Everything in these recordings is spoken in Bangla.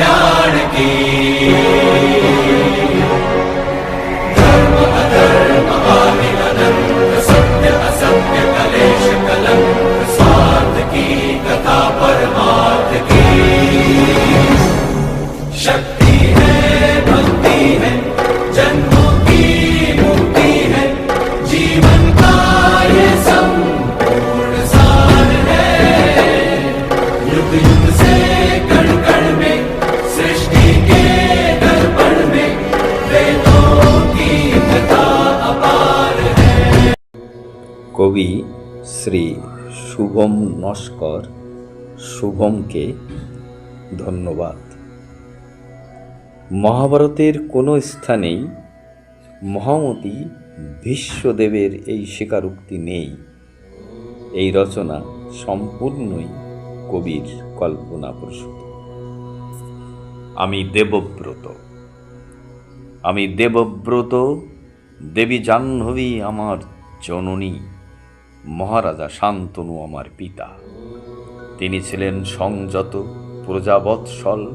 कल्याण की কবি শ্রী শুভম নস্কর শুভমকে ধন্যবাদ। মহাভারতের কোনো স্থানেই মহামতি ভীষ্মদেবের এই স্বীকারোক্তি নেই। এই রচনা সম্পূর্ণই কবির কল্পনাপ্রসূত আমি দেবব্রত। আমি দেবব্রত, দেবী জাহ্নবী আমার জননী। মহারাজা শান্তনু আমার পিতা। তিনি ছিলেন সংযত, প্রজাবৎসল,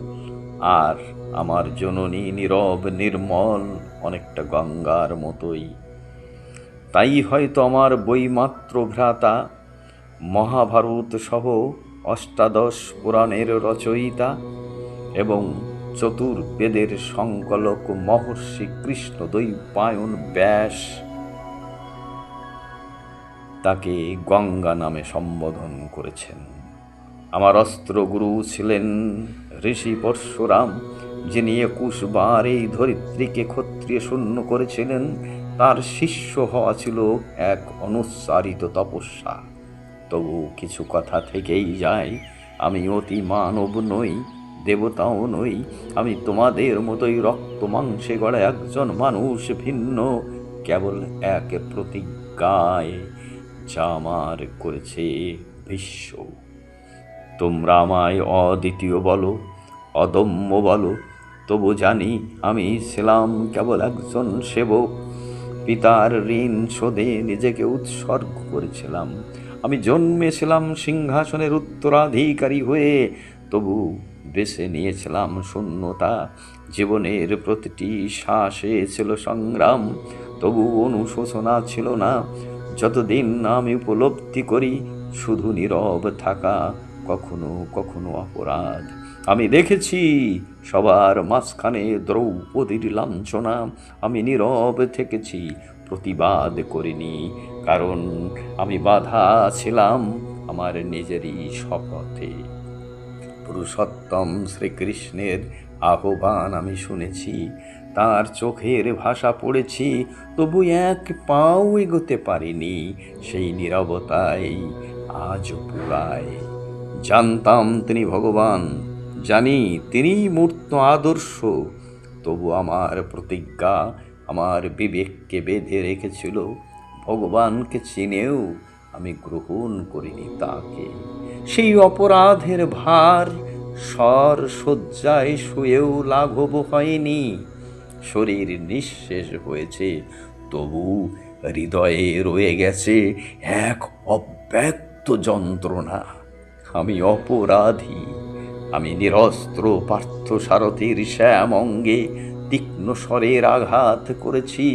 আর আমার জননী নীরব, নির্মল, অনেকটা গঙ্গার মতোই। তাই হয়তো আমার বইমাত্র ভ্রাতা, মহাভারত সহ অষ্টাদশ পুরাণের রচয়িতা এবং চতুর্বেদের সংকলক মহর্ষি কৃষ্ণ দৈপায়ন ব্যাস তাকে গঙ্গা নামে সম্বোধন করেছেন। আমার অস্ত্রগুরু ছিলেন ঋষি পরশুরাম, যিনি একুশ বার এই ধরিত্রীকে ক্ষত্রিয় শূন্য করেছিলেন। তার শিষ্য হওয়া ছিল এক অনুচ্চারিত তপস্যা। তবু কিছু কথা থেকেই যায়, আমি অতি মানব নই, দেবতাও নই, আমি তোমাদের মতোই রক্ত মাংসে গড়া একজন মানুষ ভিন্ন, কেবল এক প্রতিজ্ঞায় যা আমার করেছে বিশ্ব। তোমরা আমায় অদ্বিতীয় বলো, অদম্য বলো, তবু জানি আমি ছিলাম কেবল একজন সেবক। পিতার ঋণ শোধে নিজেকে উৎসর্গ করেছিলাম। আমি জন্মেছিলাম সিংহাসনের উত্তরাধিকারী হয়ে, তবু বেছে নিয়েছিলাম শূন্যতা। জীবনের প্রতিটি শ্বাসে ছিল সংগ্রাম, তবু অনুশোচনা ছিল না। যতদিন আমি উপলব্ধি করি, শুধু নীরব থাকা কখনো কখনো অপরাধ। আমি দেখেছি সবার মাঝখানে দ্রৌপদীর লাঞ্ছনা। আমি নীরব থেকেছি, প্রতিবাদ করিনি। কারণ আমি বাধা ছিলাম আমার নিজেরই শপথে। পুরুষোত্তম শ্রীকৃষ্ণের আহ্বান আমি শুনেছি। তার চোখের ভাষা পড়েছি, তবু এক পাও এগোতে পারিনি। সেই নীরবতাই আজ পুরায়। জানতাম তিনি ভগবান, জানি তিনি মূর্ত আদর্শ। তবু আমার প্রতিজ্ঞা, আমার বিবেককে বেঁধে রেখেছিল। ভগবানকে চিনেও আমি গ্রহণ করিনি তাকে। সেই অপরাধের ভার স্বর শয্যায় শুয়েও লাঘব হয়নি। শরীর নিঃশেষ হয়েছে, তবু হৃদয়ে রয়ে গেছে এক অব্যক্ত যন্ত্রণা। আমি অপরাধী, আমি নিরস্ত্র পার্থ সারথীর শ্যাম অঙ্গে তীক্ষ্ণ স্বরের আঘাত করেছি।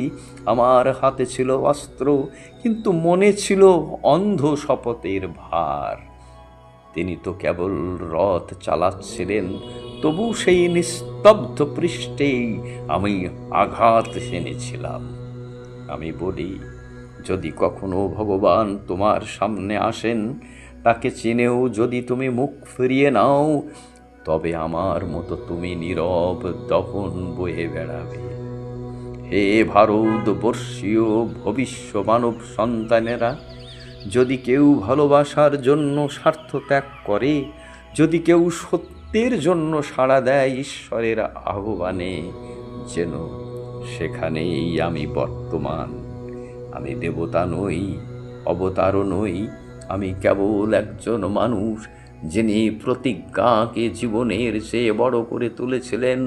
আমার হাতে ছিল অস্ত্র, কিন্তু মনে ছিল অন্ধ শপথের ভার। তিনি তো কেবল রথ চালাচ্ছিলেন, তবু সেই নিস্তব্ধ পৃষ্ঠেই আমি আঘাত হেনেছিলাম আমি বলি, যদি কখনো ভগবান তোমার সামনে আসেন, তাকে চিনেও যদি তুমি মুখ ফিরিয়ে নাও, তবে আমার মতো তুমি নীরব দহন বয়ে বেড়াবে। হে ভারতবর্ষীয় ভবিষ্য মানব সন্তানেরা, যদি কেউ ভালোবাসার জন্য স্বার্থ ত্যাগ করে, যদি কেউ সত্যের জন্য সাড়া দেয় ঈশ্বরের আহ্বানে, যেন সেখানেই আমি বর্তমান। আমি দেবতা নই অবতারও নই, আমি কেবল একজন মানুষ, যিনি প্রতিজ্ঞাকে জীবনের চেয়ে বড় করে তুলেছিলেন।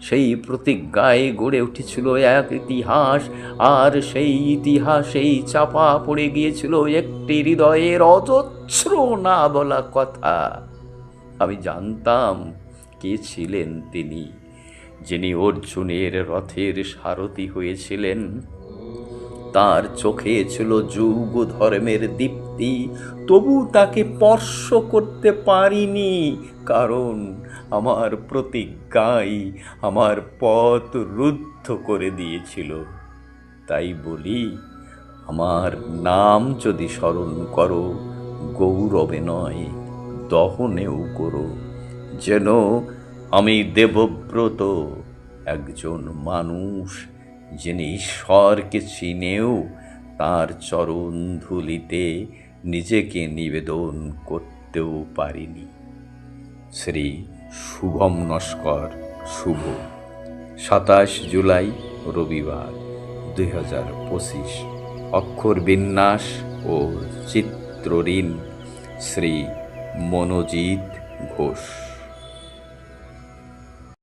সেই প্রতিজ্ঞায় গড়ে উঠেছিল এক ইতিহাস, আর সেই ইতিহাসেই চাপা পড়ে গিয়েছিল একটি হৃদয়ের অজস্র না বলা কথা। আমি জানতাম কে ছিলেন তিনি, যিনি অর্জুনের রথের সারথি হয়েছিলেন। তার চোখে ছিল যুগ ধর্মের দীপ্তি, তবু তাকে স্পর্শ করতে পারিনি, কারণ আমার প্রতিজ্ঞাই আমার পথ রুদ্ধ করে দিয়েছিল। তাই বলি, আমার নাম যদি স্মরণ করো, গৌরবে নয়। দহনেও করো। যেন আমি দেবব্রত একজন মানুষ, যিনি ঈশ্বরকে চিনেও তার চরণ ধুলিতে নিজেকে নিবেদন করতেও পারিনি। শ্রী শুভম নস্কর, শুভ। সাতাশ জুলাই, রবিবার, দুই হাজার পঁচিশ। অক্ষর বিন্যাস ও চিত্রঋণ শ্রী মনোজিৎ ঘোষ।